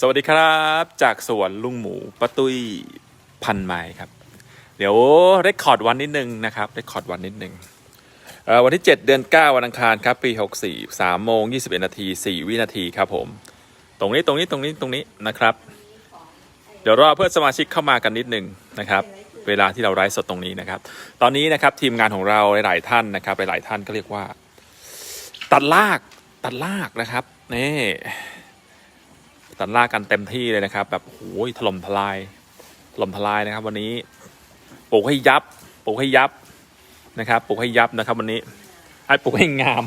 สวัสดีครับ จากสวนลุงหมูปะตุ้ยพันไม้ครับ เดี๋ยวเรคคอร์ดวันนิดนึงนะครับเรคคอร์ดวันนิดนึงเอ่อวันที่ 7 เดือน 9 วันอังคารครับปี 64 3โมง21 นาที 4 วินาทีครับผม ตรงนี้ตรงนี้ตรงนี้ตรงนี้นะครับ เดี๋ยวรอเพื่อนสมาชิกเข้ามากันนิดนึงนะครับ เวลาที่เราไลฟ์สดตรงนี้นะครับ ตอนนี้นะครับทีมงานของเราหลาย ๆ ท่านนะครับหลายๆท่านก็เรียกว่า ตัดลากตัดลากนะครับนี่ ตัดลากกันเต็มที่เลยนะครับ แบบโอ้ยถล่มทลายถล่มทลายนะครับ วันนี้ปลูกให้ยับปลูกให้ยับนะครับปลูกให้ยับนะครับ วันนี้ไอ้ปลูกให้งาม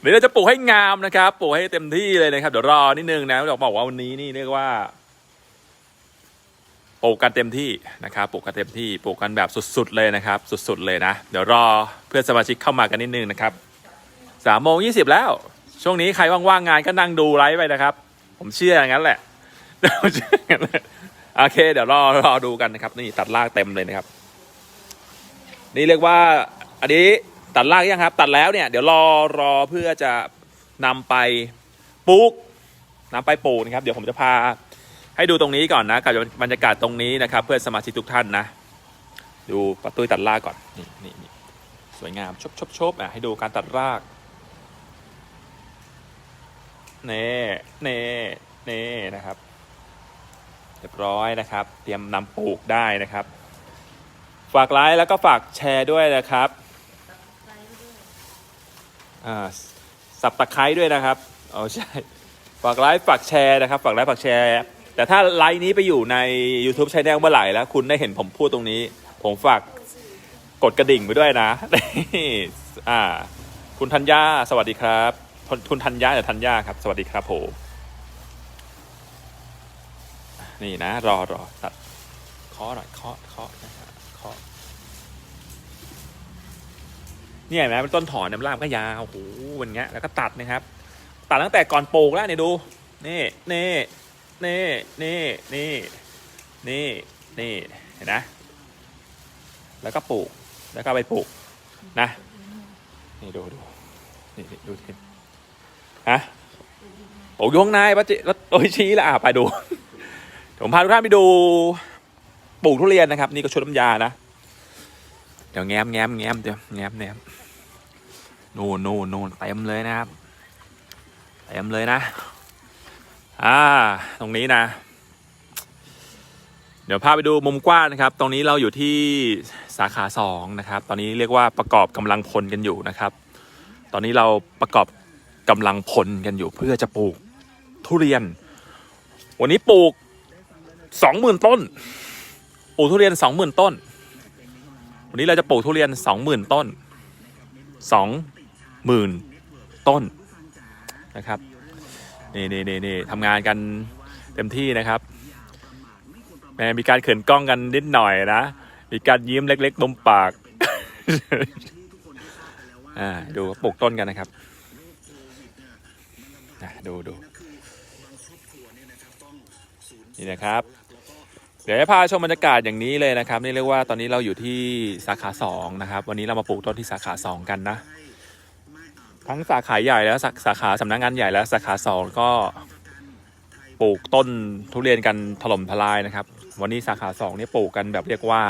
เดี๋ยวเราจะปลูกให้งามนะครับปลูกให้เต็มที่เลยนะครับ เดี๋ยวรอนิดนึงนะเราบอกว่าวันนี้นี่เรียกว่าปลูกกันเต็มที่นะครับปลูกกันเต็มที่ปลูกกันแบบสุดๆเลยนะครับ สุดๆเลยนะ เดี๋ยวรอเพื่อนสมาชิกเข้ามากันนิดนึงนะครับสามโมงยี่สิบแล้ว ช่วงนี้ใครว่างๆงานก็นั่งดูไลฟ์ไปนะครับ ผมเชื่ออย่างนั้นแหละเชื่ออย่างนั้นแหละโอเค เดี๋ยวรอรอดูกันนะครับ นี่ตัดลากเต็มเลยนะครับ นี่เรียกว่า อันนี้ตัดลากยังครับ ตัดแล้วเนี่ยเดี๋ยวรอรอเพื่อจะนำไปปลูกนำไปปลูกนะครับ เดี๋ยวผมจะพาให้ดูตรงนี้ก่อนนะกับบรรยากาศตรงนี้นะครับ เพื่อนสมาชิกทุกท่านนะ ดูประตูตัดรากก่อนนี่นี่นี่สวยงามชบชบชบอะให้ดูการตัดราก เน่เน่เน่นะครับเรียบร้อยนะครับ เตรียมนำปลูกได้นะครับ ฝากไลค์แล้วก็ฝากแชร์ด้วยนะครับอ่าสับตะไคร้ด้วยนะครับอ๋อใช่ ฝากไลค์ฝากแชร์นะครับ ฝากไลค์ฝากแชร์ แต่ถ้าไลค์นี้ไปอยู่ใน YouTube Channel เมื่อไหร่แล้ว คุณได้เห็นผมพูดตรงนี้ ผมฝากกดกระดิ่งไปด้วยนะอ่า คุณธัญญาสวัสดีครับ คุณคุณธัญญาแต่ธัญญาครับ สวัสดีครับผมนี่นะ รอรอตัดเคาะหน่อยเคาะเคาะนะครับเคาะเนี่ยเห็นไหมเป็นต้นถอนน้ำล่ามนก็ยาวโอ้โหเป็นเงี้ยแล้วก็ตัดนะครับตัดตั้งแต่ก่อนปลูกแล้วเนี่ยดูนี่นี่นี่นี่นี่นี่นี่เห็นนะแล้วก็ปลูกแล้วก็ไปปลูกนะ นี่ดูดูนี่ดูที ฮะปลูกอยข้างนปะจิแล้วโอ้ชี้ละอะไปดูผมพาทุกท่านไปดูปลูกทุเรียนนะครับ นี่ก็ชุดน้ำยานะเดี๋ยวแง้มแง้มแง้มเดี๋ยวแง้มแง้มนู่นนู่นนู่นเต็มเลยนะครับเต็มเลยนะอ่าตรงนี้นะ เดี๋ยวพาไปดูมุมกว้างนะครับ ตรงนี้เราอยู่ที่สาขาสองนะครับ ตอนนี้เรียกว่าประกอบกำลังพลกันอยู่นะครับ ตอนนี้เราประกอบ กำลังพลกันอยู่เพื่อจะปลูกทุเรียน วันนี้ปลูกสองหมื่นต้น ปลูกทุเรียนสองหมื่นต้น วันนี้เราจะปลูกทุเรียนสองหมื่นต้นสองหมื่นต้นนะครับนี่นี่นี่นี่ทำงานกันเต็มที่นะครับแมมีการเขินกล้องกันนิดหน่อยนะ มีการยิ้มเล็กๆบมปาก อ่าดูปลูกต้นกันนะครับ อะดูดูนี่นะครับ เดี๋ยวพาชมบรรยากาศอย่างนี้เลยนะครับ นี่เรียกว่าตอนนี้เราอยู่ที่สาขาสองนะครับ วันนี้เรามาปลูกต้นที่สาขาสองกันนะ ทั้งสาขาใหญ่แล้วสาสาขาสำนักงานใหญ่แล้วสาขาสองก็ปลูกต้นทุเรียนกันถล่มทลายนะครับ วันนี้สาขาสองนี่ปลูกกันแบบเรียกว่า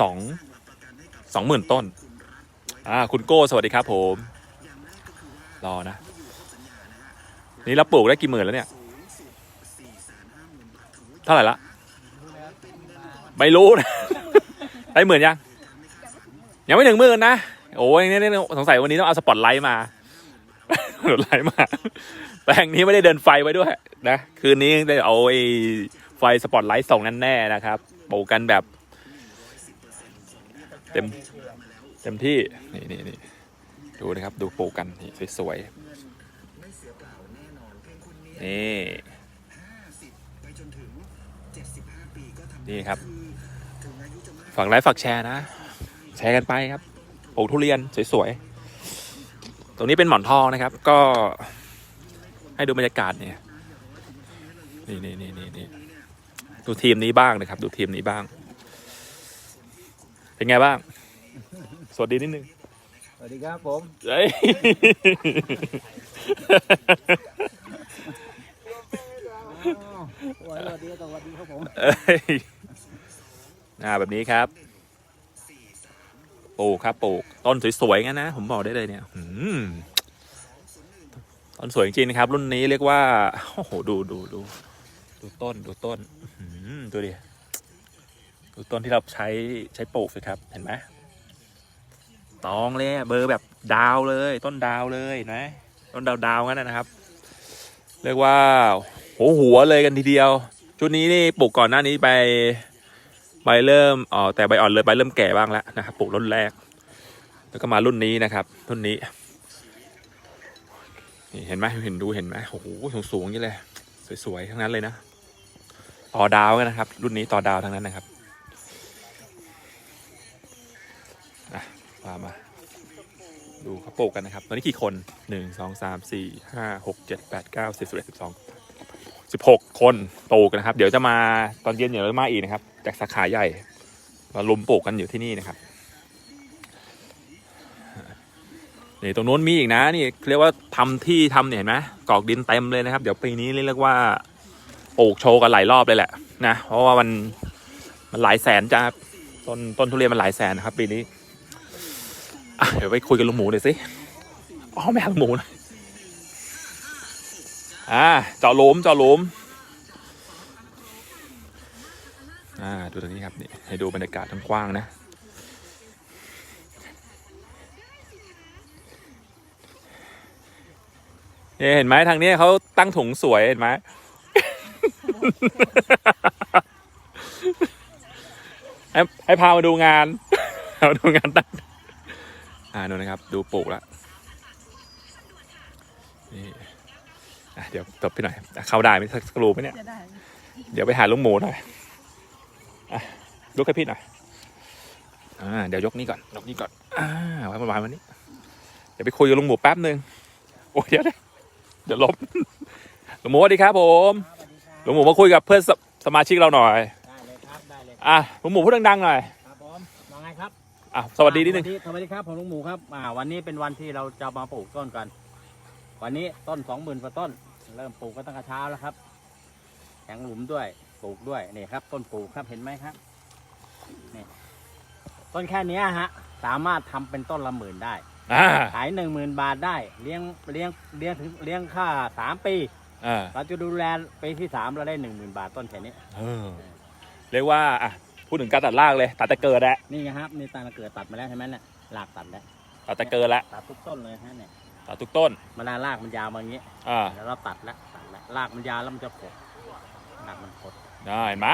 สองสองหมื่นต้นอ่าคุณโก้สวัสดีครับผม รอนะ นี่เราปลูกได้กี่หมื่นแล้วเนี่ย เท่าไหร่ละ ไม่รู้นะ ได้หมื่นยัง ยังไม่ถึงหมื่นนะ โอ้ยนี่นี่สงสัยวันนี้ต้องเอาสปอตไลท์มาสปอตไลท์มา แปลงนี้ไม่ได้เดินไฟไว้ด้วย นะ คืนนี้ได้เอาไอ้ไฟสปอตไลท์ส่องแน่ๆนะครับ ปลูกกันแบบ เต็ม เต็มที่ นี่นี่นี่ดูนะครับ ดูปลูกกันนี่สวยๆ นี่นี่ครับฝากไลค์ฝากแชร์นะ แชร์กันไปครับปลูกทุเรียนสวยๆ ตรงนี้เป็นหมอนทองนะครับ ก็ให้ดูบรรยากาศเนี่ย นี่นี่นี่นี่นี่ดูทีมนี้บ้างนะครับ ดูทีมนี้บ้าง เป็นไงบ้าง สวัสดีนิดนึง สวัสดีครับผมเฮ้ย สวัสดีสวัสดีครับผมเอ้ยอ่าแบบนี้ครับ ปลูกครับปลูกต้นสวยๆงั้นนะ ผมบอกได้เลยเนี่ยอืมต้นสวยจริงๆนะครับ รุ่นนี้เรียกว่า โอ้โห ดูดูดูดูต้นดูต้นอืมดูดิดูต้นที่เราใช้ใช้ปลูกสิครับ เห็นไหมตองเลยเบอร์แบบดาวเลย ต้นดาวเลยนไหมต้นดาวดาวงั้นนะครับ เรียกว่า โหหัวเลยกันทีเดียว ชุดนี้นี่ปลูกก่อนหน้านี้ไปใบเริ่มอ๋อแต่ใบอ่อนเลยใบเริ่มแก่บ้างแล้วนะครับปลูกรุ่นแรก แล้วก็มารุ่นนี้นะครับรุ่นนี้นี่เห็นไหมเห็นดูเห็นไหมโอ้โหสูงสูงๆอย่างนี้เลยสวยๆทั้งนั้นเลยนะต่อดาวกันนะครับ รุ่นนี้ต่อดาวทั้งนั้นนะครับอะมามาดูเขาปลูกกันนะครับ ตอนนี้กี่คนหนึ่งสองสามสี่ห้าหกเจ็ดแปดเก้าสิบสิบเอ็ดสิบสอง สิบหกคนปลูกนะครับ เดี๋ยวจะมาตอนเย็นเดี๋ยวจะมาอีกนะครับ จากสาขาใหญ่มาลุมปลูกกันอยู่ที่นี่นะครับนี่ตรงนู้นมีอีกนะนี่เรียกว่าทำที่ทำเนี่ยเห็นไหมกรอกดินเต็มเลยนะครับ เดี๋ยวปีนี้เรียกว่าปลูกโชว์กันหลายรอบเลยแหละนะเพราะว่ามันมันหลายแสนจ้าต้นต้นทุเรียนมันหลายแสนนะครับ ปีนี้เดี๋ยวไปคุยกับลุงหมูหน่อยสิอ๋อแม่ลุงหมูหน่อย อ่าเจาะหลุมเจาะหลุมอ่าดูตรงนี้ครับนี่ให้ดูบรรยากาศทั้งกว้างนะเนี่ยเห็นไหมทางนี้เขาตั้งถุงสวยเห็นไหม ให้ให้พามาดูงาน พามาดูงานตั้ง อ่าดูนะครับ ดูปลูกแล้ว เดี๋ยวตบพี่หน่อยอะเข้าได้ไหมสักกรูไหมเนี่ย จะได้เดี๋ยวไปหาลุงหมูหน่อยอะลุกให้พี่หน่อย อ่า เดี๋ยวยกนี้ก่อน ยกนี้ก่อน อ่าไว้ประมาณวันนี้ เดี๋ยวไปคุยกับลุงหมูแป๊บหนึ่งโอ้ยเดี๋ยวนะเดี๋ยวลบ ลุงหมูสวัสดีครับผม ลุงหมูมาคุยกับเพื่อนสสมาชิกเราหน่อย ได้เลยครับ ได้เลยอะ ลุงหมูพูดดังๆหน่อย ครับผมมาไงครับอะ สวัสดีนิดนึง สวัสดีครับผมลุงหมูครับ อ่า วันนี้เป็นวันที่เราจะมาปลูกต้นกัน วันนี้ต้นสองหมื่นกว่าต้น เริ่มปลูกกันตั้งแต่เช้าแล้วครับแข็งหลุมด้วยปลูกด้วยนี่ครับ ต้นปลูกครับเห็นไหมครับนี่ต้นแค่เนี้ยฮะ สามารถทำเป็นต้นละหมื่นได้อ่าขายหนึ่งหมื่นบาทได้ เลี้ยงเลี้ยงเลี้ยงถึงเลี้ยงค่าสามปีอ่าเราจะดูแลปีที่สามเราได้หนึ่งหมื่นบาทต้นแค่นี้เออเรียกว่าอะพูดถึงการตัดรากเลย ตัดแต่เกิดแล้วนี่ไงครับนี่ตาเราเกิดตัดมาแล้วใช่ไหมเนี่ยรากตัดแล้วตัดแต่เกิดแล้วตัดทุกต้นเลยฮะเนี่ย ตัดทุกต้นเวลารากมันยาวมาอย่างนี้อ่าแล้วเราตัดแล้วตัดแล้วรากมันยาวแล้วมันจะผดรากมันผดได้เห็นไหม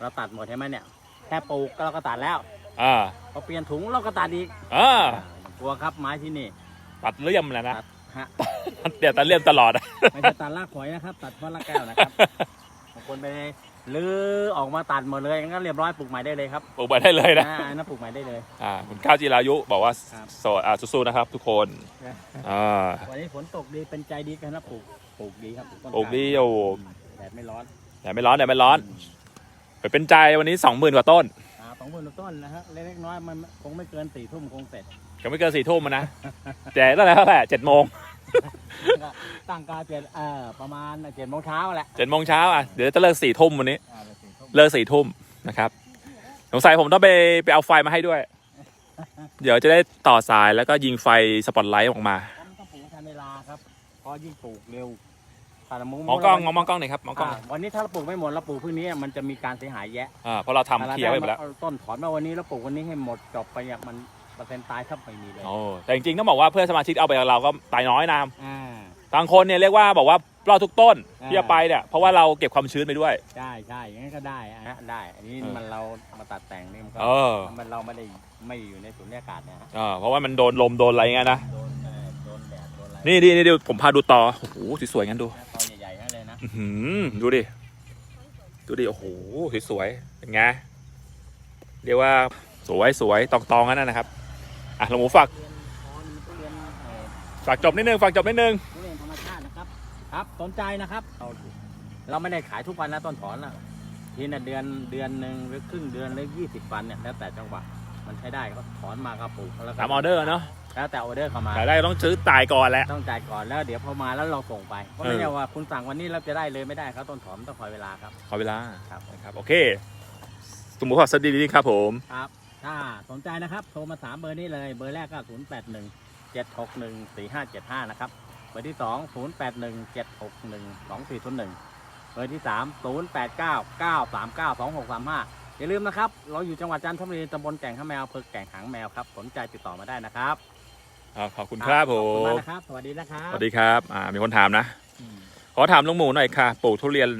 เราตัดหมดใช่ไหมเนี่ยแค่ปลูกเราก็ตัดแล้วอ่าพอเปลี่ยนถุงเราก็ตัดอีกอ่ากลัวครับไม้ที่นี่ ตัดเลี่ยมแล้วนะตัดฮะเดี๋ยวตัดเลี่ยมตลอด ไม่ใช่ตัดรากฝอยนะครับ ตัดเพราะรากแก้วนะครับบางคนไป ลื้อออกมาตัดหมดเลยงั้นก็เรียบร้อยปลูกใหม่ได้เลยครับปลูกไปได้เลยนะอ่าอันนั้นปลูกใหม่ได้เลย อ่าคุณก้าวจิรายุบอกว่าครับโสดอ่าสู้ๆนะครับทุกคนอ่าวันนี้ฝนตกดีเป็นใจดีกันนะปลูกปลูกดีครับต้นปลูกดีกล้าโอ้โหแดดไม่ร้อนแต่ไม่ร้อนแต่ไม่ร้อนไปเป็นใจวันนี้สองหมื่นกว่าต้นอ่าสองหมื่นต้นนะฮะเล็กๆน้อยๆมันคงไม่เกินสี่ทุ่มคงเสร็จ ยังไม่เกินสี่ทุ่มอะนะ แต่ตั้งแต่เท่าไหร่เจ็ดโมงก็ ตั้งการเจ็ดเอ่อประมาณเจ็ดโมงเช้าแหละเจ็ดโมงเช้าอะเดี๋ยวจะเลิกสี่ทุ่มวันนี้ อ่าสี่ทุ่มเลิกสี่ทุ่มนะครับ สงสัยผมต้องไปไปเอาไฟมาให้ด้วย เดี๋ยวจะได้ต่อสายแล้วก็ยิงไฟสปอตไลท์ออกมาเพราะมันต้องปลูกทันเวลาครับเพราะยิ่งปลูกเร็วแต่ละมุมมองกล้องมองกล้องหน่อยครับมองกล้องอ่าวันนี้ถ้าเราปลูกไม่หมดเราปลูกพรุ่งนี้มันจะมีการเสียหายแยะอ่าเพราะเราทำเคลียร์ไว้หมดแล้วอาต้นถอนมาวันนี้แล้วปลูกวันนี้ให้หมดจบไปอะมัน เปอร์เซ็นต์ตายถ้าไม่มีเลยโอ้แต่จริงๆต้องบอกว่าเพื่อนสมาชิกเอาไปกับเราก็ตายน้อยนะอ่า บางคนเนี่ยเรียกว่าบอกว่ารอดทุกต้นอ่า ที่จะไปเนี่ยเพราะว่าเราเก็บความชื้นไปด้วย ใช่ใช่อย่างนั้นก็ได้อะได้ อันนี้เออ มันเรามาตัดแต่งนี่มันก็เออมันเราไม่ได้ไม่อยู่ในสุญญากาศนะฮะเออเพราะว่ามันโดนลมโดนอะไรเงี้ยนะโดนเอ่อโดนแดดโดนอะไรนี่นี่นี่เดี๋ยวผมพาดูต่อโอ้โหสวยๆงั้นดูตอนใหญ่ๆนั่นเลยนะ อื้อหือดูดิ ดูดิ โอ้โห สวยๆเป็นไง เรียกว่าสวยสวยตองตองๆงั้นนะครับ อะลงหมูฝากเรียนคอนเรียนเอ่อฝากจบนิดนึงฝากจบนิดนึงทุเรียนธรรมชาตินะครับ ครับสนใจนะครับ เราเราไม่ได้ขายทุกวันนะต้นถอนนะทีน่ะเดือนเดือนหนึ่งหรือครึ่งเดือนหรือยี่สิบวันเนี่ยแล้วแต่จังหวะมันใช้ได้ก็ถอนมาก็ปลูกแล้วก็ตามออเดอร์เนาะแล้วแต่ออเดอร์เข้ามาขายได้ต้องซื้อจ่ายก่อนแหละต้องจ่ายก่อนแล้วเดี๋ยวพอมาแล้วเราส่งไปก็ไม่เออใช่ว่าคุณสั่งวันนี้เราจะได้เลยไม่ได้ครับต้นถอนต้องคอยเวลาครับขอเวลาครับนะครับโอเคสมมุติขอสวัสดีดีครับผมครับ ถ้าสนใจนะครับ โทรมาสามเบอร์นี้เลย เบอร์แรกก็ 0 8 1 7 6 1 4 5 7 5 นะครับ เบอร์ที่ 2 0 8 1 7 6 1 2 4 0 1 เบอร์ที่ 3 0 8 9 9 3 9 2 6 3 5 อย่าลืมนะครับ เราอยู่จังหวัดจันทบุรีตำบลแก่งข้างแมวอำเภอแก่งหางแมวครับ สนใจติดต่อมาได้นะครับอ่าขอบคุณครับผขอบคุณมมากนะครับ สวัสดีนะครับ สวัสดีครับอ่ามีคนถามนะ อืม ขอถามลุงหมูหน่อยค่ะปลูกทุเรียน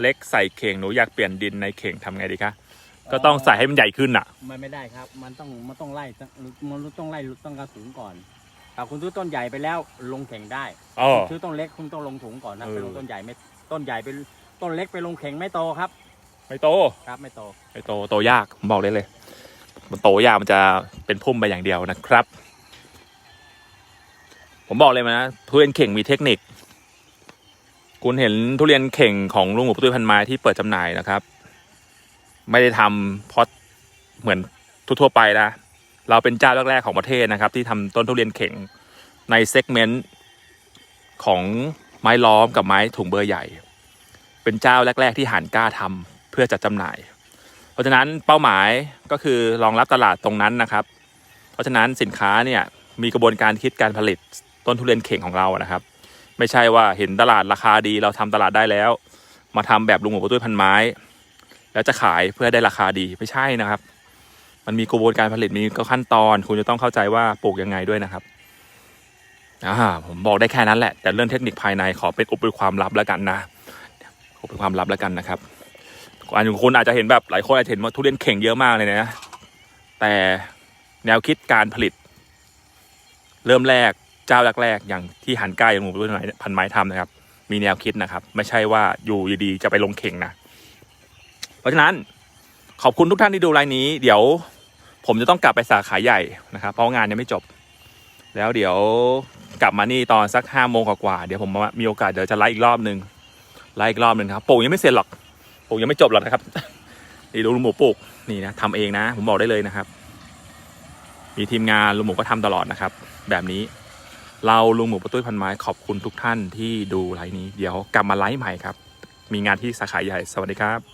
เล็กใส่เข่งหนูอยากเปลี่ยนดินในเข่งทำไงดีคะ ก็ต้องใส่ให้มันใหญ่ขึ้นอะ มันไม่ได้ครับ มันต้องมันต้องไล่ตั้งมันต้องไล่ต้องกระสูงก่อนถ้าคุณซื้อต้นใหญ่ไปแล้วลงแข่งได้อ๋อซื้อต้นเล็กคุณต้องลงถุงก่อนนะเออ ไปลงต้นใหญ่ไม่ต้นใหญ่เป็นต้นเล็กไปลงเข่งไม่โตครับ ไม่โต ครับไม่โต ไม่โตโตยากผมบอกเลยเลย มันโตยากมันจะเป็นพุ่มไปอย่างเดียวนะครับ ผมบอกเลยนะทุเรียนเข่งมีเทคนิค คุณเห็นทุเรียนเข่งของลุงหมูตุ้ยพันไม้ที่เปิดจำหน่ายนะครับ ไม่ได้ทำเพราะเหมือนทั่วๆไปนะ เราเป็นเจ้าแรกๆของประเทศนะครับ ที่ทำต้นทุเรียนเข่งในเซกเมนต์ของไม้ล้อมกับไม้ถุงเบอร์ใหญ่ เป็นเจ้าแรก ๆ ที่หันกล้าทำเพื่อจัดจำหน่าย เพราะฉะนั้นเป้าหมายก็คือรองรับตลาดตรงนั้นนะครับ เพราะฉะนั้นสินค้าเนี่ยมีกระบวนการคิดการผลิตต้นทุเรียนเข่งของเรานะครับ ไม่ใช่ว่าเห็นตลาดราคาดีเราทำตลาดได้แล้ว มาทำแบบลุงหมูตุ้ยพันไม้ แล้วจะขายเพื่อได้ราคาดีไม่ใช่นะครับ มันมีกระบวนการผลิตมีก็ขั้นตอน คุณจะต้องเข้าใจว่าปลูกยังไงด้วยนะครับอ่าผมบอกได้แค่นั้นแหละ แต่เรื่องเทคนิคภายในขอเป็นอุปเป็นความลับแล้วกันนะอุปเป็นความลับแล้วกันนะครับอันคุณอาจจะเห็นแบบหลายคนอาจจะเห็นว่าทุเรียนเข่งเยอะมากเลยนะแต่แนวคิดการผลิต เริ่มแรกเจ้าแรกๆอย่างที่หันใกล้อย่างหมูตุ้ยพันไม้ทำนะครับ มีแนวคิดนะครับ ไม่ใช่ว่าอยู่ดีๆจะไปลงเข่งนะ เพราะฉะนั้นขอบคุณทุกท่านที่ดูไลน์นี้ เดี๋ยวผมจะต้องกลับไปสาขาใหญ่นะครับ เพราะงานยังไม่จบ แล้วเดี๋ยวกลับมานี่ตอนสักห้าโมงกว่าเดี๋ยวผมมีโอกาสเดี๋ยวจะไลฟ์อีกรอบหนึ่งไลฟ์อีกรอบหนึ่งครับปลูกยังไม่เสร็จหรอกปลูกยังไม่จบหรอกนะครับนี่ดูลุงหมูปลูกนี่นะทำเองนะ ผมบอกได้เลยนะครับ มีทีมงานลุงหมูก็ทำตลอดนะครับ แบบนี้เราลุงหมูประตุ้ยพันไม้ขอบคุณทุกท่านที่ดูไลฟ์นี้ เดี๋ยวกลับมาไลฟ์ใหม่ครับ มีงานที่สาขาใหญ่สวัสดีครับ